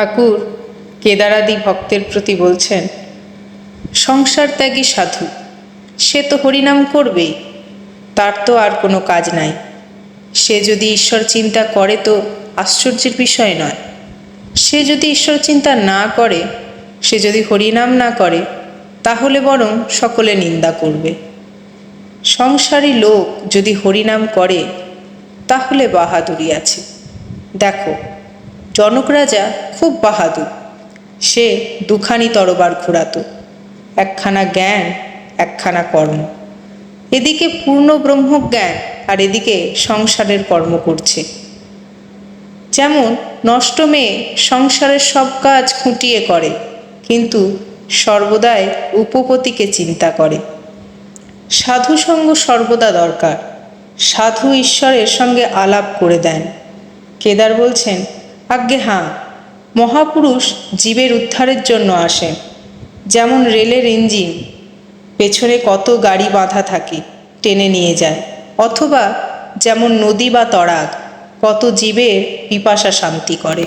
ঠাকুর কেদারাদি ভক্তের প্রতি বলছেন, সংসার ত্যাগী সাধু, সে তো হরিনাম করবেই তার তো আর কোনো কাজ নাই। সে যদি ঈশ্বর চিন্তা করে তো আশ্চর্যের বিষয় নয়। সে যদি ঈশ্বর চিন্তা না করে, সে যদি হরিনাম না করে, তাহলে বরং সকলে নিন্দা করবে। সংসারী লোক যদি হরিনাম করে, তাহলে বাহাদুরি আছে। দেখো জনক রাজা খুব বাহাদুর। সে দুখানি তরবার ঘোরাতো, একখানা জ্ঞান, একখানা কর্ম। এদিকে পূর্ণ ব্রহ্মজ্ঞান আর এদিকে সংসারের কর্ম করছে। যেমন নষ্ট মেয়ে সংসারের সব কাজ খুঁটিয়ে করে, কিন্তু সর্বদাই উপপতিকে চিন্তা করে। সাধু সঙ্গ সর্বদা দরকার, সাধু ঈশ্বরের সঙ্গে আলাপ করে দেন। কেদার বলছেন আজ্ঞে হাঁ, মহাপুরুষ জীবের উদ্ধারের জন্য আসে। যেমন রেলের ইঞ্জিন, পেছনে কত গাড়ি বাঁধা থাকে, টেনে নিয়ে যায়। অথবা যেমন নদী বা তরাগ, কত জীবের পিপাসা শান্তি করে।